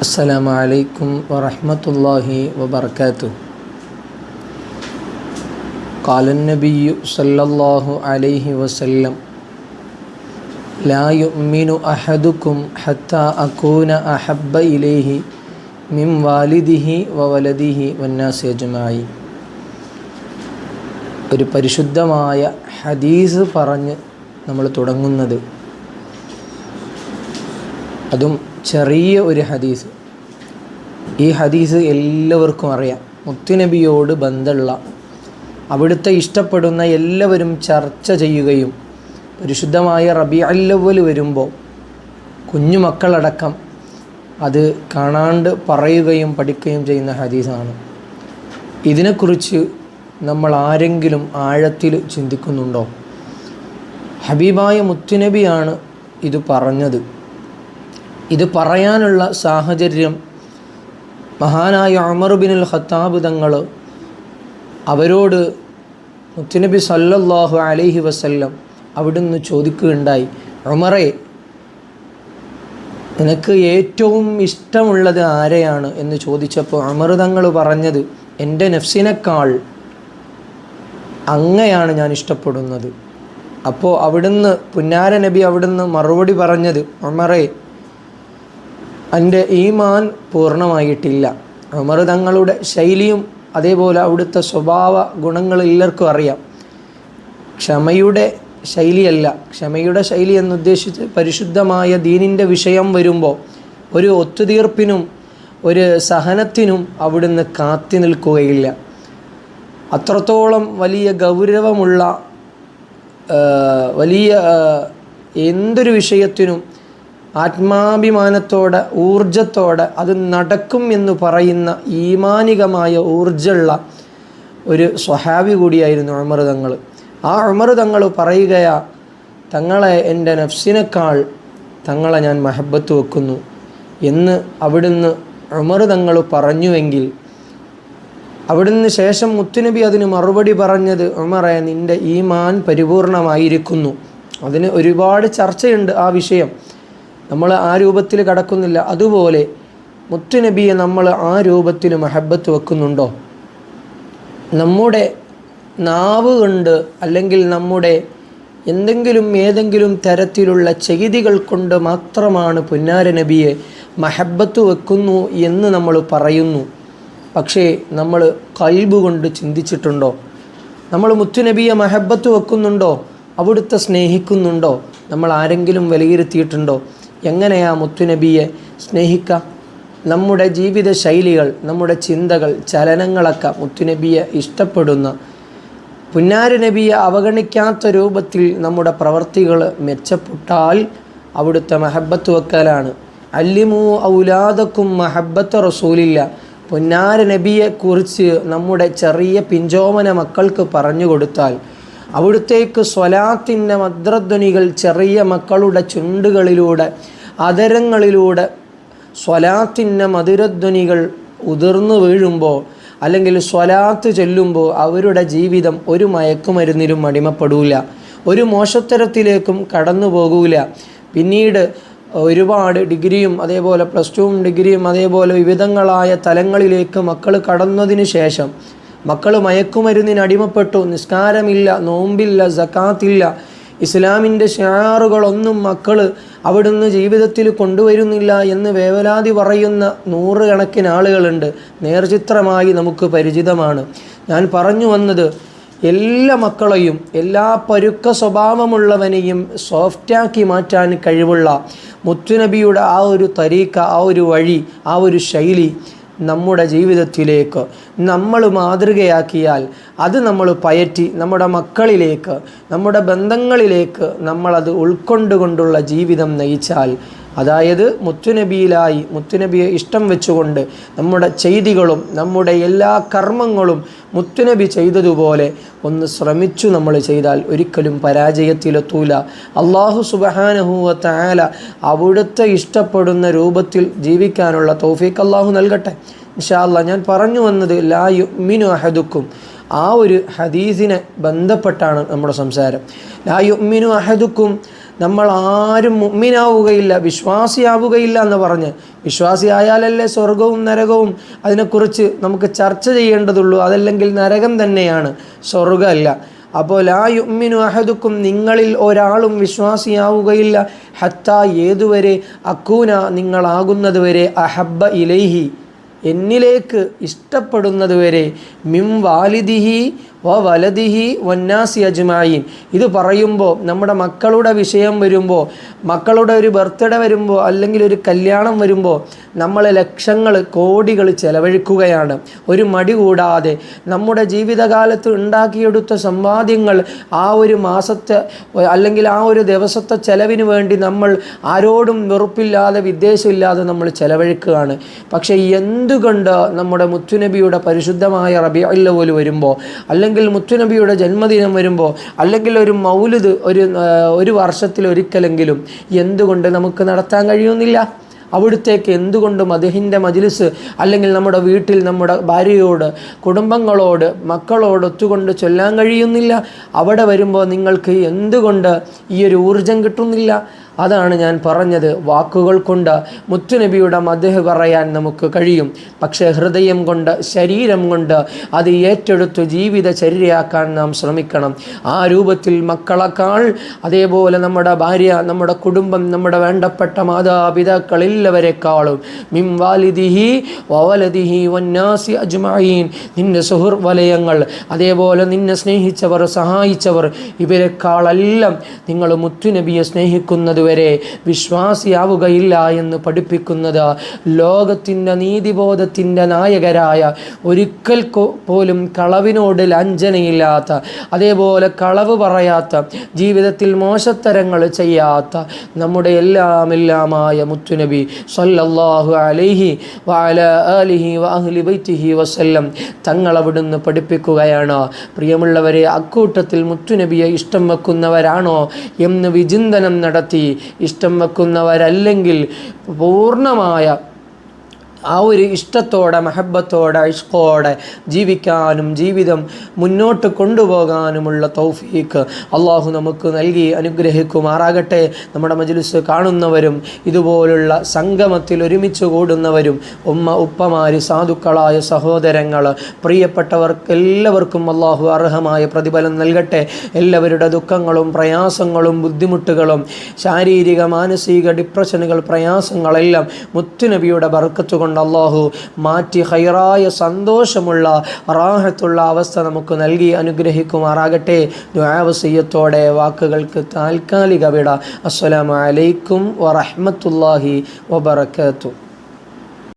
السلام عليكم ورحمة الله وبركاته قال النبي صلى الله عليه وسلم لا يؤمن أحدكم حتى أكون أحب إليه من والده وولده والناس أجمعين ഒരു പരിശുദ്ധമായ ഹദീസ് പറഞ്ഞ് നമ്മൾ തുടങ്ങുന്നത് അതും ചെറിയ ഒരു ഹദീസ്. ഈ ഹദീസ് എല്ലാവർക്കും അറിയാം. മുത്തുനബിയോട് ബന്ധമുള്ള അവിടുത്തെ ഇഷ്ടപ്പെടുന്ന എല്ലാവരും ചർച്ച ചെയ്യുകയും പരിശുദ്ധമായ റബി അല്ലവൽ വരുമ്പോൾ കുഞ്ഞുമക്കളടക്കം അത് കാണാണ്ട് പറയുകയും പഠിക്കുകയും ചെയ്യുന്ന ഹദീസാണ്. ഇതിനെക്കുറിച്ച് നമ്മൾ ആരെങ്കിലും ആഴത്തിൽ ചിന്തിക്കുന്നുണ്ടോ? ഹബീബായ മുത്തുനബിയാണ് ഇത് പറഞ്ഞത്. ഇത് പറയാനുള്ള സാഹചര്യം മഹാനായ ഉമർ ബിനുൽ ഖത്താബ് തങ്ങൾ അവരോട് മുത്തുനബി സല്ലല്ലാഹു അലൈഹി വസല്ലം അവിടുന്ന് ചോദിക്കുകയുണ്ടായി ഉമറെ നിനക്ക് ഏറ്റവും ഇഷ്ടമുള്ളത് ആരെയാണ്? എന്ന് ചോദിച്ചപ്പോൾ ഉമർ തങ്ങൾ പറഞ്ഞത് എന്റെ നഫ്സിനേക്കാൾ അങ്ങയാണ് ഞാൻ ഇഷ്ടപ്പെടുന്നത്. അപ്പോൾ അവിടുന്ന് പുന്നാര നബി അവിടുന്ന് മറുപടി പറഞ്ഞത് ഉമറെ എന്റെ ഈമാൻ പൂർണമായിട്ടില്ല. ഉമർ തങ്ങളുടെ ശൈലിയും അതേപോലെ അവിടുത്തെ സ്വഭാവ ഗുണങ്ങൾ എല്ലാവർക്കും അറിയാം. ക്ഷമയുടെ ശൈലിയല്ല. ക്ഷമയുടെ ശൈലി എന്നുദ്ദേശിച്ച് പരിശുദ്ധമായ ദീനിന്റെ വിഷയം വരുമ്പോൾ ഒരു ഒത്തുതീർപ്പിനും ഒരു സഹനത്തിനും അവിടുന്ന് കാത്തി നിൽക്കുകയില്ല. അത്രത്തോളം വലിയ ഗൗരവമുള്ള വലിയ എന്തൊരു വിഷയത്തിനും ആത്മാഭിമാനത്തോടെ ഊർജത്തോടെ അത് നടക്കും എന്ന് പറയുന്ന ഈമാനികമായ ഊർജമുള്ള ഒരു സ്വഹാബി കൂടിയായിരുന്നു ഉമർ തങ്ങൾ. ആ ഉമർ തങ്ങൾ പറയുകയാ തങ്ങളെ എന്റെ നഫ്സിനേക്കാൾ തങ്ങളെ ഞാൻ മഹബത്ത് വെക്കുന്നു എന്ന് അവിടുന്ന് ഉമർ തങ്ങൾ പറഞ്ഞുവെങ്കിൽ അവിടുന്ന് ശേഷം മുത്തുനബി അതിന് മറുപടി പറഞ്ഞത് ഉമറെ നിന്റെ ഈമാൻ പരിപൂർണമായിരിക്കുന്നു അതിന് ഒരുപാട് ചർച്ചയുണ്ട് ആ വിഷയം. നമ്മൾ ആ രൂപത്തിൽ കടക്കുന്നില്ല. അതുപോലെ മുത്തു നബിയെ നമ്മൾ ആ രൂപത്തിൽ മഹബത്ത് വെക്കുന്നുണ്ടോ? നമ്മുടെ നാവ് കൊണ്ട് അല്ലെങ്കിൽ നമ്മുടെ എന്തെങ്കിലും ഏതെങ്കിലും തരത്തിലുള്ള ചെയ്തികൾ കൊണ്ട് മാത്രമാണ് പുന്നാര നബിയെ മഹബത്ത് വെക്കുന്നു എന്ന് നമ്മൾ പറയുന്നു. പക്ഷേ നമ്മൾ കൽബ് കൊണ്ട് ചിന്തിച്ചിട്ടുണ്ടോ? നമ്മൾ മുത്തു നബിയെ മഹബത്ത് വെക്കുന്നുണ്ടോ? അവിടുത്തെ സ്നേഹിക്കുന്നുണ്ടോ? നമ്മൾ ആരെങ്കിലും വിലയിരുത്തിയിട്ടുണ്ടോ? എങ്ങനെയാ മുത്തുനബിയെ സ്നേഹിക്കുക നമ്മുടെ ജീവിത ശൈലികൾ നമ്മുടെ ചിന്തകൾ ചലനങ്ങളൊക്കെ മുത്തുനബിയെ ഇഷ്ടപ്പെടുന്ന. പുന്നാര നബിയെ അവഗണിക്കാത്ത രൂപത്തിൽ നമ്മുടെ പ്രവർത്തികൾ മെച്ചപ്പെട്ടാൽ അവിടുത്തെ മഹബത്ത് വെക്കലാണ്. അല്ലിമു ഔലാദക്കും മഹബത്ത് റസൂലില്ല. പുന്നാര നബിയെക്കുറിച്ച് നമ്മുടെ ചെറിയ പിഞ്ചോമന മക്കൾക്ക് പറഞ്ഞു കൊടുത്താൽ അവിടുത്തേക്ക് സ്വലാത്തിന്റെ മദ്രധ്വനികൾ ചെറിയ മക്കളുടെ ചുണ്ടുകളിലൂടെ അതരങ്ങളിലൂടെ സ്വലാത്തിന്റെ മധുരധ്വനികൾ ഉതിർന്നു വീഴുമ്പോൾ അല്ലെങ്കിൽ സ്വലാത്ത് ചെല്ലുമ്പോൾ അവരുടെ ജീവിതം ഒരു മയക്കുമരുന്നിലും അടിമപ്പെടൂല. ഒരു മോശത്തരത്തിലേക്കും കടന്നു പോകൂല. പിന്നീട് ഒരുപാട് ഡിഗ്രിയും അതേപോലെ പ്ലസ് ടുവും ഡിഗ്രിയും അതേപോലെ വിവിധങ്ങളായ തലങ്ങളിലേക്ക് മക്കൾ കടന്നതിന് ശേഷം മക്കൾ മയക്കുമരുന്നിന് അടിമപ്പെട്ടു നിസ്കാരമില്ല നോമ്പില്ല സക്കാത്തില്ല. ഇസ്ലാമിന്റെ ഷാറുകളൊന്നും മക്കൾ അവിടുന്ന് ജീവിതത്തിൽ കൊണ്ടുവരുന്നില്ല എന്ന് വേവലാതി പറയുന്ന നൂറുകണക്കിന് ആളുകളുണ്ട്. നേർചിത്രമായി നമുക്ക് പരിചിതമാണ്. ഞാൻ പറഞ്ഞു വന്നത് എല്ലാ മക്കളെയും എല്ലാ പരുക്ക സ്വഭാവമുള്ളവനെയും സോഫ്റ്റാക്കി മാറ്റാൻ കഴിവുള്ള മുത്തുനബിയുടെ ആ ഒരു തരീക്ക ആ ഒരു വഴി ആ ഒരു ശൈലി നമ്മുടെ ജീവിതത്തിലേക്ക് നമ്മൾ മാതൃകയാക്കിയാൽ അത് നമ്മൾ പയറ്റി നമ്മുടെ മക്കളിലേക്ക് നമ്മുടെ ബന്ധങ്ങളിലേക്ക് നമ്മളത് ഉൾക്കൊണ്ടുകൊണ്ടുള്ള ജീവിതം നയിച്ചാൽ അതായത് മുത്തുനബിയിലായി മുത്തുനബിയെ ഇഷ്ടം വെച്ചുകൊണ്ട് നമ്മുടെ ചെയ്തികളും നമ്മുടെ എല്ലാ കർമ്മങ്ങളും മുത്തുനബി ചെയ്തതുപോലെ ഒന്ന് ശ്രമിച്ചു നമ്മൾ ചെയ്താൽ ഒരിക്കലും പരാജയത്തിലെത്തൂല. അള്ളാഹു സുബഹാനഹുവ അവിടുത്തെ ഇഷ്ടപ്പെടുന്ന രൂപത്തിൽ ജീവിക്കാനുള്ള തൗഫീഖ് അള്ളാഹു നൽകട്ടെ. ഇൻഷാല്ല ഞാൻ പറഞ്ഞു വന്നത് ലാ യുമിനു അഹദുക്കും. ആ ഒരു ഹദീസിനെ ബന്ധപ്പെട്ടാണ് നമ്മുടെ സംസാരം. ലാ യുമിനു അഹദുക്കും നമ്മൾ ആരും മുമ്മിനാവുകയില്ല വിശ്വാസിയാവുകയില്ല എന്ന് പറഞ്ഞ്. വിശ്വാസിയായാലല്ലേ സ്വർഗവും നരകവും? അതിനെക്കുറിച്ച് നമുക്ക് ചർച്ച ചെയ്യേണ്ടതുള്ളൂ. അതല്ലെങ്കിൽ നരകം തന്നെയാണ്. സ്വർഗമല്ല അപ്പോൾ ലാ യുമ്മിനു അഹദുക്കും നിങ്ങളിൽ ഒരാളും വിശ്വാസിയാവുകയില്ല. ഹത്ത ഏതുവരെ അക്കൂന നിങ്ങളാകുന്നത് വരെ അഹബ്ബ ഇലൈഹി. എന്നിലേക്ക് ഇഷ്ടപ്പെടുന്നതുവരെ മിം വാലിദിഹി വ വലതിഹി വന്നാസി അജ്മായിൻ. ഇത് പറയുമ്പോൾ നമ്മുടെ മക്കളുടെ വിഷയം വരുമ്പോൾ മക്കളുടെ ഒരു ബർത്ത്ഡേ വരുമ്പോൾ അല്ലെങ്കിൽ ഒരു കല്യാണം വരുമ്പോൾ നമ്മൾ ലക്ഷങ്ങൾ കോടികൾ ചെലവഴിക്കുകയാണ്. ഒരു മടി കൂടാതെ നമ്മുടെ ജീവിതകാലത്ത് ഉണ്ടാക്കിയെടുത്ത സമ്പാദ്യങ്ങൾ ആ ഒരു മാസത്തെ അല്ലെങ്കിൽ ആ ഒരു ദിവസത്തെ ചെലവിന് വേണ്ടി നമ്മൾ ആരോടും വെറുപ്പില്ലാതെ വിദ്വേഷമില്ലാതെ നമ്മൾ ചെലവഴിക്കുകയാണ്. പക്ഷേ എന്തുകൊണ്ട് നമ്മുടെ മുത്തുനബിയുടെ പരിശുദ്ധമായ റബി പോലും വരുമ്പോൾ അല്ലെങ്കിൽ മുത്തുനബിയുടെ ജന്മദിനം വരുമ്പോൾ അല്ലെങ്കിൽ ഒരു മൗലുദ് ഒരു ഒരു വർഷത്തിൽ ഒരിക്കലെങ്കിലും എന്തുകൊണ്ട് നമുക്ക് നടത്താൻ കഴിയുന്നില്ല? അവിടുത്തേക്ക് എന്തുകൊണ്ടും അദ്ദേഹിന്റെ മജിലിസ് അല്ലെങ്കിൽ നമ്മുടെ വീട്ടിൽ നമ്മുടെ ഭാര്യയോട് കുടുംബങ്ങളോട് മക്കളോട് ഒത്തുകൊണ്ട് ചൊല്ലാൻ കഴിയുന്നില്ല. അവിടെ വരുമ്പോൾ നിങ്ങൾക്ക് എന്തുകൊണ്ട് ഈ ഒരു ഊർജം കിട്ടുന്നില്ല? അതാണ് ഞാൻ പറഞ്ഞത്. വാക്കുകൾ കൊണ്ട് മുത്തുനബിയുടെ മദഹ് പറയാൻ നമുക്ക് കഴിയും. പക്ഷേ ഹൃദയം കൊണ്ട് ശരീരം കൊണ്ട് അത് ഏറ്റെടുത്ത് ജീവിത ചര്യയാക്കാൻ നാം ശ്രമിക്കണം. ആ രൂപത്തിൽ മക്കളെക്കാൾ അതേപോലെ നമ്മുടെ ഭാര്യ നമ്മുടെ കുടുംബം നമ്മുടെ വേണ്ടപ്പെട്ട മാതാപിതാക്കൾ എല്ലാവരെക്കാളും മിം വാലിദിഹി വവലദിഹി വന്നാസി അജ്മഈൻ. നിന്റെ സുഹൃ വലയങ്ങൾ അതേപോലെ നിന്നെ സ്നേഹിച്ചവർ സഹായിച്ചവർ ഇവരെക്കാളെല്ലാം നിങ്ങൾ മുത്തുനബിയെ സ്നേഹിക്കുന്നത് വരെ വിശ്വാസിയാവുകയില്ല എന്ന് പഠിപ്പിക്കുന്നത് ലോകത്തിന്റെ നീതിബോധത്തിന്റെ നായകരായ ഒരിക്കൽ പോലും കളവിനോട് ലഞ്ചനയില്ലാത്ത അതേപോലെ കളവ് പറയാത്ത ജീവിതത്തിൽ മോശത്തരങ്ങൾ ചെയ്യാത്ത നമ്മുടെ എല്ലാം എല്ലാമായ മുത്തുനബി സല്ലല്ലാഹു അലൈഹി വാല ആലിഹി വഅഹ്ലി ബൈത്തിഹി വസല്ലം തങ്ങളവിടുന്ന് പഠിപ്പിക്കുകയാണ്. പ്രിയമുള്ളവരെ അക്കൂട്ടത്തിൽ മുത്തുനബിയെ ഇഷ്ടം വെക്കുന്നവരാണോ എന്ന് വിചിന്തനം നടത്തി ഇഷ്ടം വെക്കുന്നവരല്ലെങ്കിൽ പൂർണമായ ആ ഒരു ഇഷ്ടത്തോടെ മഹബത്തോടെ ഇഷ്കോടെ ജീവിക്കാനും ജീവിതം മുന്നോട്ട് കൊണ്ടുപോകാനുമുള്ള തൗഫീക്ക് അള്ളാഹു നമുക്ക് നൽകി അനുഗ്രഹിക്കുമാറാകട്ടെ. നമ്മുടെ മജ്ലിസ് കാണുന്നവരും ഇതുപോലുള്ള സംഗമത്തിൽ ഒരുമിച്ച് കൂടുന്നവരും ഉമ്മ ഉപ്പമാര് സാധുക്കളായ സഹോദരങ്ങൾ പ്രിയപ്പെട്ടവർക്ക് എല്ലാവർക്കും അള്ളാഹു അർഹമായ പ്രതിഫലം നൽകട്ടെ. എല്ലാവരുടെ ദുഃഖങ്ങളും പ്രയാസങ്ങളും ബുദ്ധിമുട്ടുകളും ശാരീരിക മാനസിക ഡിപ്രഷനുകൾ പ്രയാസങ്ങളെല്ലാം മുത്തുനബിയുടെ ബർക്കത്ത് കൊണ്ട് അള്ളാഹു മാറ്റി ഹൈറായ സന്തോഷമുള്ള റാഹത്തുള്ള അവസ്ഥ നമുക്ക് നൽകി അനുഗ്രഹിക്കുമാറാകട്ടെ. ദ്വാവസീയത്തോടെ വാക്കുകൾക്ക് താൽക്കാലിക വിട. അസ്സലാമലൈക്കും വറഹമത്തല്ലാഹി വബറകാതുഹു.